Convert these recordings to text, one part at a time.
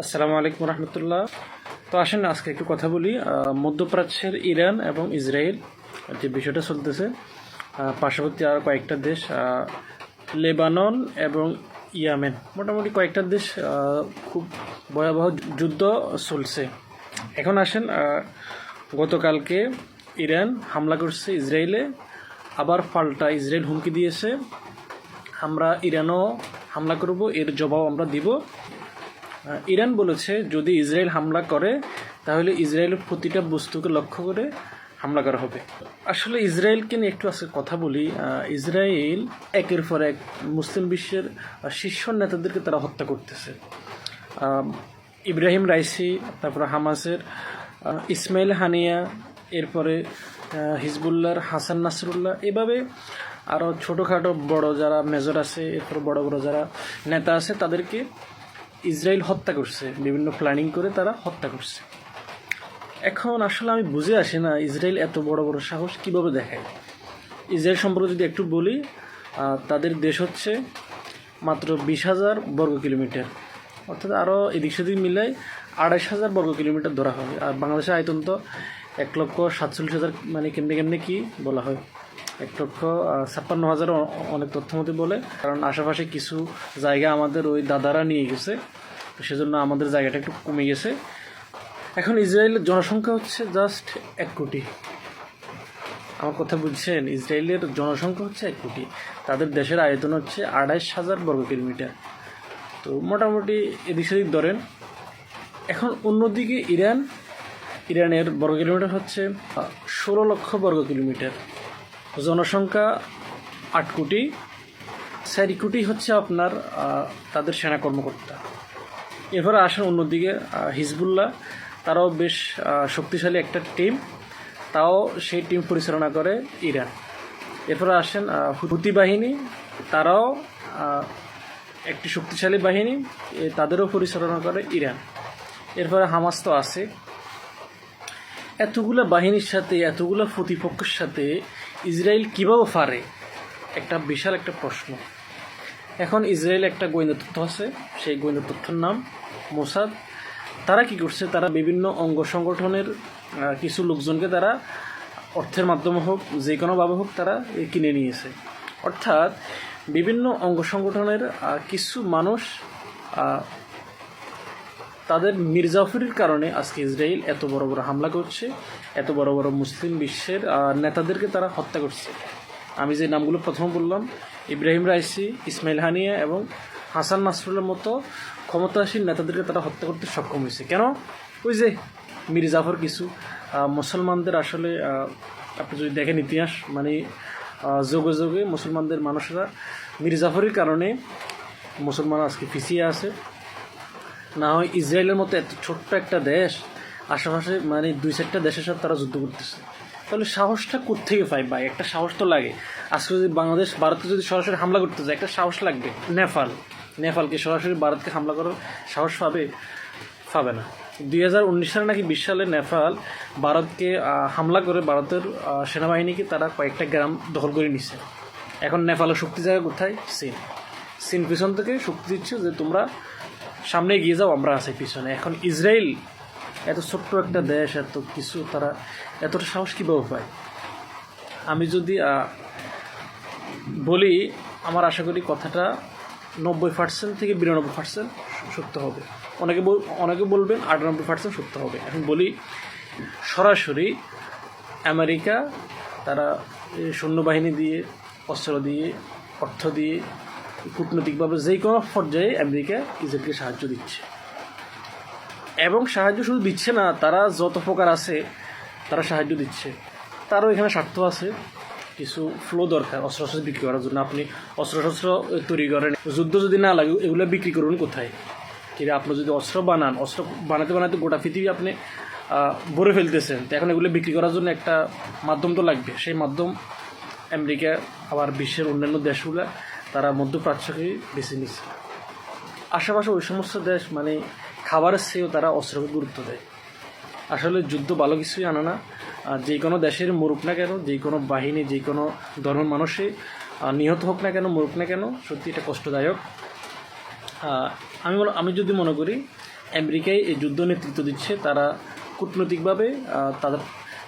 আসসালামু আলাইকুম রহমতুল্লাহ। তো আসেন আজকে একটু কথা বলি। মধ্যপ্রাচ্যের ইরান এবং ইসরায়েল যে বিষয়টা চলতেছে পার্শ্ববর্তী আর কয়েকটা দেশ লেবানন এবং ইয়ামেন। মোটামুটি কয়েকটা দেশ খুব ভয়াবহ যুদ্ধ চলছে। এখন আসেন গতকালকে ইরান হামলা করছে ইসরায়েলে, আবার পাল্টা ইসরায়েল হুমকি দিয়েছে। আমরা ইরানও হামলা করব, এর জবাব আমরা দিব। ইরান বলেছে যদি ইসরায়েল হামলা করে তাহলে ইসরায়েলের প্রতিটা বস্তুকে লক্ষ্য করে হামলা করা হবে। আসলে ইসরায়েলকে নিয়ে একটু আজকে কথা বলি। ইসরায়েল একের পর এক মুসলিম বিশ্বের শীর্ষ নেতাদেরকে তারা হত্যা করতেছে। ইব্রাহিম রাইসি তারপরে হামাসের ইসমাইল হানিয়া এরপরে আহ, হিজবুল্লাহর হাসান নাসরুল্লাহ এভাবে আরও ছোটোখাটো বড় যারা মেজর আছে এরপর বড় বড় যারা নেতা আছে তাদেরকে ইসরায়েল হত্যা করছে। বিভিন্ন প্ল্যানিং করে তারা হত্যা করছে। এখন আসলে আমি বুঝে আসি না ইসরায়েল এত বড় বড় সাহস কীভাবে দেখায়। ইসরায়েল সম্পর্কে যদি একটু বলি তাদের দেশ হচ্ছে মাত্র বিশ হাজার বর্গ কিলোমিটার। অর্থাৎ আরও এদিক সেদিক মিলাই আড়াইশ হাজার বর্গ কিলোমিটার ধরা হয়। আর বাংলাদেশের আয়তন তো এক লক্ষ সাতচল্লিশ হাজার মানে কেমনে কেমনে কি বলা হয়। এক লক্ষ ছাপ্পান্ন হাজার অনেক তথ্য মতে বলে। কারণ আশেপাশে কিছু জায়গা আমাদের ওই দাদারা নিয়ে গেছে, তো সেজন্য আমাদের জায়গাটা একটু কমে গেছে। এখন ইসরায়েলের জনসংখ্যা হচ্ছে জাস্ট এক কোটি। আমার কথা বুঝছেন? ইসরায়েলের জনসংখ্যা হচ্ছে এক কোটি। তাদের দেশের আয়তন হচ্ছে আড়াইশ হাজার বর্গ কিলোমিটার। তো মোটামুটি এদিক সেদিক ধরেন। এখন অন্যদিকে ইরান, ইরানের বর্গ কিলোমিটার হচ্ছে ষোলো লক্ষ বর্গ কিলোমিটার। জনসংখ্যা আট কোটি। চারি কোটি হচ্ছে আপনার তাদের সেনা কর্মকর্তা। এরপরে আসেন অন্যদিকে হিজবুল্লাহ। তারাও বেশ শক্তিশালী একটা টিম। তাও সেই টিম পরিচালনা করে ইরান। এরপরে আসেন হুতি বাহিনী। তারাও একটি শক্তিশালী বাহিনী। তাদেরও পরিচালনা করে ইরান। এরপরে হামাস তো আছে। এতগুলো বাহিনীর সাথে, এতগুলো প্রতিপক্ষের সাথে ইসরায়েল কীভাবে পারে? একটা বিশাল একটা প্রশ্ন। এখন ইসরায়েল একটা গোয়েন্দা তথ্য আছে, সেই গোয়েন্দা তথ্যের নাম মোসাদ। তারা কি করছে? তারা বিভিন্ন অঙ্গ সংগঠনের কিছু লোকজনকে তারা অর্থের মাধ্যমে হোক, যে কোনোভাবে হোক তারা কিনে নিয়েছে। অর্থাৎ বিভিন্ন অঙ্গ সংগঠনের কিছু মানুষ তাদের মির্জাফরির কারণে আজকে ইসরায়েল এত বড় বড় হামলা করছে, এত বড় বড় মুসলিম বিশ্বের নেতাদেরকে তারা হত্যা করছে। আমি যে নামগুলো প্রথম বললাম, ইব্রাহিম রাইসি, ইসমাইল হানিয়া এবং হাসান নাসরুলের মতো ক্ষমতাসীন নেতাদেরকে তারা হত্যা করতে সক্ষম হয়েছে। কেন? ওই যে মির্জাফর কিছু মুসলমানদের আসলে আপনি যদি দেখেন ইতিহাস মানে যোগে যোগে মুসলমানদের মানুষরা মির্জাফরের কারণে মুসলমান আজকে পিছিয়ে আছে। না হয় ইসরায়েলের মতো এত ছোট্ট একটা দেশ, আশেপাশে মানে দুই চারটা দেশের সাথে তারা যুদ্ধ করতেছে। তাহলে সাহসটা কোথেকে পায়? ভাই, একটা সাহস তো লাগে। আজকে যদি বাংলাদেশ ভারতকে যদি সরাসরি হামলা করতে যায়, একটা সাহস লাগবে। নেপাল। নেপালকে সরাসরি ভারতকে হামলা করার সাহস পাবে? পাবে না। দুই হাজার উনিশ সালে নাকি বিশ সালে নেপাল ভারতকে হামলা করে ভারতের সেনাবাহিনীকে তারা কয়েকটা গ্রাম দখল করে নিছে। এখন নেপালের শক্তি জায়গা কোথায়? চীন। চীন পিছন থেকে শক্তি দিচ্ছে যে তোমরা সামনে এগিয়ে যাও, আমরা আছি পিছনে। এখন ইসরায়েল এত ছোট্ট একটা দেশ, এত কিছু, তারা এতটা সাহস কীভাবে পায়? আমি যদি বলি, আমার আশা করি কথাটা নব্বই পার্সেন্ট থেকে বিরানব্বই পার্সেন্ট সত্য হবে। অনেকে অনেকে বলবেন আটানব্বই পার্সেন্ট সত্য হবে। এখন বলি, সরাসরি আমেরিকা তারা সৈন্যবাহিনী দিয়ে, অস্ত্র দিয়ে, অর্থ দিয়ে কূটনৈতিকভাবে যে কোনো পর্যায়ে আমেরিকা ইসরায়েলকে সাহায্য দিচ্ছে। এবং সাহায্য শুধু দিচ্ছে না, তারা যত প্রকার আছে তারা সাহায্য দিচ্ছে। তারও এখানে স্বার্থ আছে, কিছু ফ্লো দরকার অস্ত্র শস্ত্র বিক্রি করার জন্য। আপনি অস্ত্র শস্ত্র তৈরি করেন, যুদ্ধ যদি না লাগে, এগুলো বিক্রি করুন কোথায়? কিন্তু আপনি যদি অস্ত্র বানান, অস্ত্র বানাতে বানাতে গোটা পৃথিবী আপনি ভরে ফেলতেছেন, তো এখন এগুলো বিক্রি করার জন্য একটা মাধ্যম তো লাগবে। সেই মাধ্যম আমেরিকা, আবার বিশ্বের অন্যান্য দেশগুলো তারা মধ্যপ্রাচ্যকে বেছে নিচ্ছে আশেপাশে ওই সমস্ত দেশ মানে খাবারের চেয়েও তারা অস্ত্রকে গুরুত্ব দেয়। আসলে যুদ্ধ ভালো কিছুই আনে না। যে কোনো দেশের মরুক না কেন যে কোনো বাহিনী যে কোনো ধর্মের মানুষই আহ, নিহত হোক না কেন মরুক না কেন সত্যি এটা কষ্টদায়ক। আমি আমি যদি মনে করি আমেরিকায় এই যুদ্ধ নেতৃত্ব দিচ্ছে। তারা কূটনৈতিকভাবে তাদের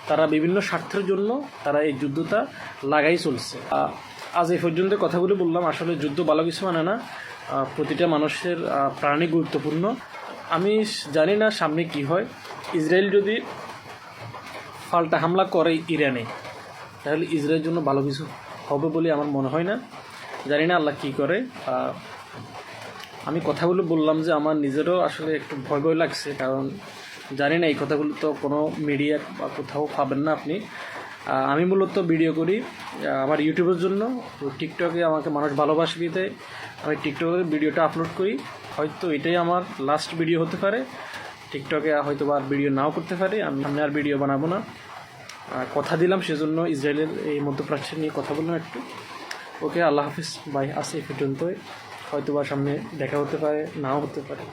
তারা বিভিন্ন স্বার্থের জন্য তারা এই যুদ্ধটা লাগাই চলছে। আজ এই পর্যন্ত কথাগুলি বললাম। আসলে যুদ্ধ ভালো কিছু মানে না। প্রতিটা মানুষের প্রাণী গুরুত্বপূর্ণ। আমি জানি না সামনে কি হয়। ইসরায়েল যদি পাল্টা হামলা করে ইরানে, তাহলে ইসরায়েলের জন্য ভালো কিছু হবে বলে আমার মনে হয় না। জানি না আল্লাহ কী করে। আমি কথাগুলো বললাম যে আমার নিজেরও আসলে একটু ভয় ভয় লাগছে। কারণ জানি না এই কথাগুলো তো কোনো মিডিয়া বা কোথাও পাবেন না আপনি। আমি মূলত ভিডিও করি আমার ইউটিউবের জন্য। টিকটকে আমাকে মানুষ ভালোবাসবে তাই আমি টিকটকে ভিডিওটা আপলোড করি। হয়তো এটাই আমার লাস্ট ভিডিও হতে পারে। টিকটকে হয়তো আর ভিডিও নাও করতে পারি। আমি সামনে আর ভিডিও বানাবো না। কথা দিলাম সেজন্য ইসরায়েলের এই মধ্যপ্রাচ্যের নিয়ে কথা বললাম একটু। ওকে, আল্লাহ হাফিজ। বাই আসে পর্যন্তই। হয়তো বা সামনে দেখা হতে পারে, নাও হতে পারে।